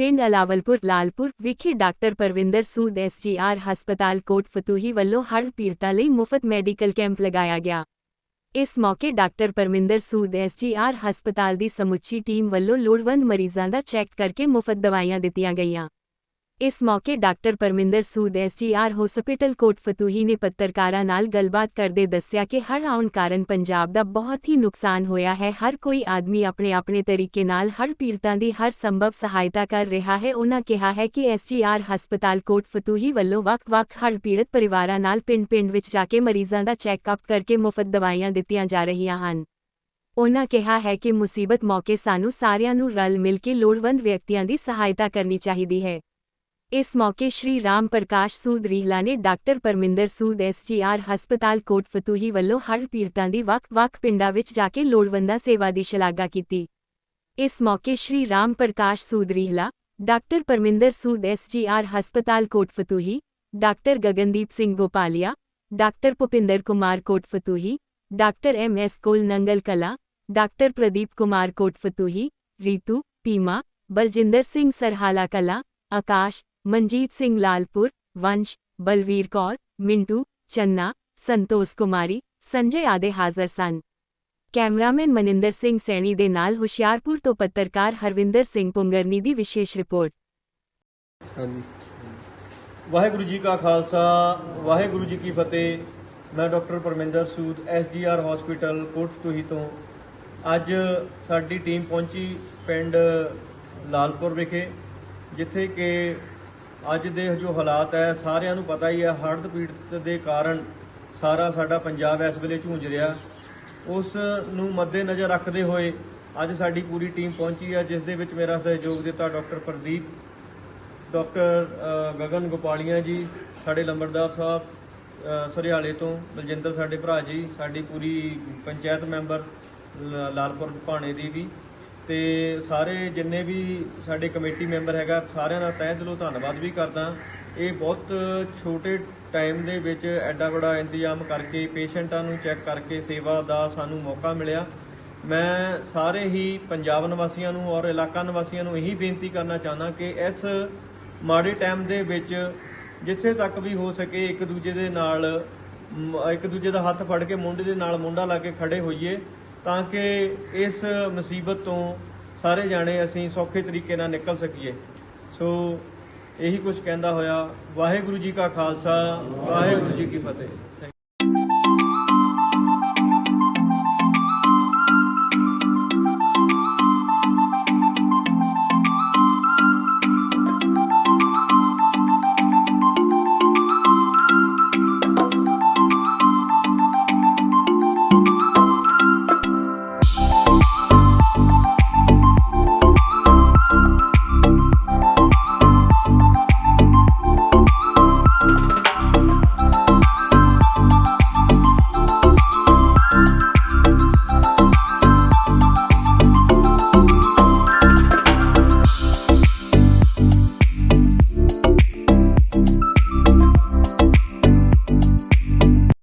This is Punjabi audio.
ਪਿੰਡ ਅਲਾਵਲਪੁਰ, ਲਾਲਪੁਰ ਵਿਖੇ ਡਾਕਟਰ ਪਰਵਿੰਦਰ ਸੂਦ ਐਸਜੀਆਰ ਹਸਪਤਾਲ ਕੋਟ ਫਤੂਹੀ ਵੱਲੋਂ ਹੜ੍ਹ ਪੀੜਤਾਂ ਲਈ ਮੁਫਤ ਮੈਡੀਕਲ ਕੈਂਪ ਲਗਾਇਆ ਗਿਆ। ਇਸ ਮੌਕੇ ਡਾਕਟਰ ਪਰਮਿੰਦਰ ਸੂਦ ਐਸਜੀਆਰ ਹਸਪਤਾਲ ਦੀ ਸਮੁੱਚੀ ਟੀਮ ਵੱਲੋਂ ਲੋੜਵੰਦ ਮਰੀਜ਼ਾਂ ਦਾ ਚੈੱਕ ਕਰਕੇ ਮੁਫਤ ਦਵਾਈਆਂ ਦਿੱਤੀਆਂ ਗਈਆਂ। ਇਸ ਮੌਕੇ doctor Parminder Sood SGR hospital Kot Fatuhi ਨੇ ਪੱਤਰਕਾਰਾਂ ਨਾਲ ਗੱਲਬਾਤ ਕਰਦੇ ਦੱਸਿਆ ਕਿ ਹੜ੍ਹ ਆਉਣ ਕਾਰਨ ਪੰਜਾਬ ਦਾ ਬਹੁਤ ਹੀ ਨੁਕਸਾਨ ਹੋਇਆ ਹੈ। ਹਰ ਕੋਈ ਆਦਮੀ ਆਪਣੇ ਆਪਣੇ ਤਰੀਕੇ ਨਾਲ ਹੜ੍ਹ ਪੀੜਤਾਂ ਦੀ ਹਰ ਸੰਭਵ ਸਹਾਇਤਾ ਕਰ ਰਿਹਾ ਹੈ। ਉਹਨਾਂ ਕਿਹਾ ਹੈ ਕਿ ਐਸਜੀਆਰ ਹਸਪਤਾਲ ਕੋਟ ਫਤੂਹੀ ਵੱਲੋਂ ਵੱਖ-ਵੱਖ ਹੜ੍ਹ ਪੀੜਤ ਪਰਿਵਾਰਾਂ ਨਾਲ ਪਿੰਡ-ਪਿੰਡ ਵਿੱਚ ਜਾ ਕੇ ਮਰੀਜ਼ਾਂ ਦਾ ਚੈੱਕਅਪ ਕਰਕੇ ਮੁਫਤ ਦਵਾਈਆਂ ਦਿੱਤੀਆਂ ਜਾ ਰਹੀਆਂ ਹਨ। ਉਨ੍ਹਾਂ ਕਿਹਾ ਹੈ ਕਿ ਮੁਸੀਬਤ ਮੌਕੇ ਸਾਨੂੰ ਸਾਰਿਆਂ ਨੂੰ ਰਲ ਮਿਲ ਕੇ ਲੋੜਵੰਦ ਵਿਅਕਤੀਆਂ ਦੀ ਸਹਾਇਤਾ ਕਰਨੀ ਚਾਹੀਦੀ ਹੈ। ਇਸ ਮੌਕੇ ਸ਼੍ਰੀ ਰਾਮ ਪ੍ਰਕਾਸ਼ ਸੂਦ ਰੀਹਲਾ ਨੇ ਡਾਕਟਰ ਪਰਮਿੰਦਰ ਸੂਦ ਐਸਜੀਆਰ ਹਸਪਤਾਲ ਕੋਟ ਫਤੂਹੀ ਵੱਲੋਂ ਹੜ੍ਹ ਪੀੜਤਾਂ ਦੀ ਵੱਖ-ਵੱਖ ਪਿੰਡਾਂ ਵਿੱਚ ਜਾ ਕੇ ਲੋੜਵੰਦਾਂ ਸੇਵਾ ਦੀ ਸ਼ਲਾਘਾ ਕੀਤੀ। ਇਸ ਮੌਕੇ ਸ਼੍ਰੀ ਰਾਮ ਪ੍ਰਕਾਸ਼ ਸੂਦ ਰੀਹਲਾ, ਡਾਕਟਰ ਪਰਮਿੰਦਰ ਸੂਦ ਐਸਜੀਆਰ ਹਸਪਤਾਲ Kot Fatuhi, doctor Gagandeep Singh Gopalia, doctor Bhupinder Kumar Kot Fatuhi, doctor M S ਕੋਲ ਨੰਗਲ ਕਲਾ, ਡਾਕਟਰ ਪ੍ਰਦੀਪ ਕੁਮਾਰ ਕੋਟ ਫਤੂਹੀ, ਰੀਤੂ ਪੀਮਾ ਬਲਜਿੰਦਰ ਸਿੰਘ ਸਰਹਾਲਾ ਕਲਾ, ਆਕਾਸ਼ ਮਨਜੀਤ ਸਿੰਘ ਲਾਲਪੁਰ ਵੰਸ਼ ਬਲਵੀਰ ਕੌਰ ਮਿੰਟੂ ਚੰਨਾ ਸੰਤੋਸ਼ ਕੁਮਾਰੀ ਸੰਜੇ ਆਦੇ ਹਾਜ਼ਰ ਸਨ ਕੈਮਰਾਮੈਨ ਮਨਿੰਦਰ ਸਿੰਘ ਸੈਣੀ ਦੇ ਨਾਲ ਹੁਸ਼ਿਆਰਪੁਰ ਤੋਂ ਪੱਤਰਕਾਰ ਹਰਵਿੰਦਰ ਸਿੰਘ ਪੁੰਗਰਨੀ ਦੀ ਵਿਸ਼ੇਸ਼ ਰਿਪੋਰਟ। ਹਾਂਜੀ। ਵਾਹਿਗੁਰੂ ਜੀ ਕਾ ਖਾਲਸਾ, ਵਾਹਿਗੁਰੂ ਜੀ ਕੀ ਫਤਿਹ। ਮੈਂ doctor Parminder Sood SDR hospital Kotfatuhi ਤੋਂ। ਅੱਜ ਸਾਡੀ ਟੀਮ ਪਹੁੰਚੀ ਪਿੰਡ ਲਾਲਪੁਰ ਵਿਖੇ, ਜਿੱਥੇ ਕਿ ਅੱਜ ਦੇ ਜੋ ਹਾਲਾਤ ਹੈ ਸਾਰਿਆਂ ਨੂੰ ਪਤਾ ਹੀ ਹੈ ਹੜ੍ਹ ਪੀੜਤ ਦੇ ਕਾਰਨ ਸਾਰਾ ਸਾਡਾ ਪੰਜਾਬ ਇਸ ਵੇਲੇ ਝੂੰਝ ਰਿਹਾ। ਉਸ ਨੂੰ ਮੱਦੇਨਜ਼ਰ ਰੱਖਦੇ ਹੋਏ ਅੱਜ ਸਾਡੀ ਪੂਰੀ ਟੀਮ ਪਹੁੰਚੀ ਹੈ ਜਿਸ ਦੇ ਵਿੱਚ ਮੇਰਾ ਸਹਿਯੋਗ ਦਿੱਤਾ ਡਾਕਟਰ ਪ੍ਰਦੀਪ ਡਾਕਟਰ ਗਗਨ ਗੋਪਾਲੀਆ ਜੀ ਸਾਡੇ ਲੰਬੜਦਾਰ ਸਾਹਿਬ ਅ, ਸਰਿਆਲੇ ਤੋਂ ਬਲਜਿੰਦਰ ਸਾਡੇ ਭਰਾ ਜੀ ਸਾਡੀ ਪੂਰੀ ਪੰਚਾਇਤ ਮੈਂਬਰ ਲ- ਲਾਲਪੁਰ ਭਾਣੇ ਦੀ ਵੀ। ਤੇ ਸਾਰੇ ਜਿੰਨੇ ਵੀ ਸਾਡੇ ਕਮੇਟੀ ਮੈਂਬਰ ਹੈਗਾ, ਸਾਰਿਆਂ ਦਾ ਤਹਿ ਦਿਲੋਂ ਧੰਨਵਾਦ ਵੀ ਕਰਦਾ। ਇਹ ਬਹੁਤ ਛੋਟੇ ਟਾਈਮ ਦੇ ਵਿੱਚ ਐਡਾ ਵੱਡਾ ਇੰਤਜ਼ਾਮ ਕਰਕੇ, ਪੇਸ਼ੈਂਟਾਂ ਨੂੰ ਚੈੱਕ ਕਰਕੇ ਸੇਵਾ ਦਾ ਸਾਨੂੰ ਮੌਕਾ ਮਿਲਿਆ। ਮੈਂ ਸਾਰੇ ਹੀ ਪੰਜਾਬ ਨਿਵਾਸੀਆਂ ਨੂੰ ਔਰ ਇਲਾਕਾ ਨਿਵਾਸੀਆਂ ਨੂੰ ਇਹੀ ਬੇਨਤੀ ਕਰਨਾ ਚਾਹੁੰਦਾ ਕਿ ਇਸ ਮਾੜੇ ਟਾਈਮ ਦੇ ਵਿੱਚ ਜਿੱਥੇ ਤੱਕ ਵੀ ਹੋ ਸਕੇ, ਇੱਕ ਦੂਜੇ ਦੇ ਨਾਲ ਇੱਕ ਦੂਜੇ ਦਾ ਹੱਥ ਫੜ ਕੇ ਮੁੰਡੇ ਦੇ ਨਾਲ ਮੁੰਡਾ ਲਾ ਕੇ ਖੜੇ ਹੋਈਏ। ਤਾਂ ਕਿ ਇਸ ਮੁਸੀਬਤ ਤੋਂ ਸਾਰੇ ਜਾਣੇ ਅਸੀਂ ਸੌਖੇ ਤਰੀਕੇ ਨਾਲ ਨਿਕਲ ਸਕੀਏ। ਸੋ ਇਹੀ ਕੁਝ ਕਹਿੰਦਾ ਹੋਇਆ, ਵਾਹਿਗੁਰੂ ਜੀ ਕਾ ਖਾਲਸਾ, ਵਾਹਿਗੁਰੂ ਜੀ ਕੀ ਫਤਿਹ।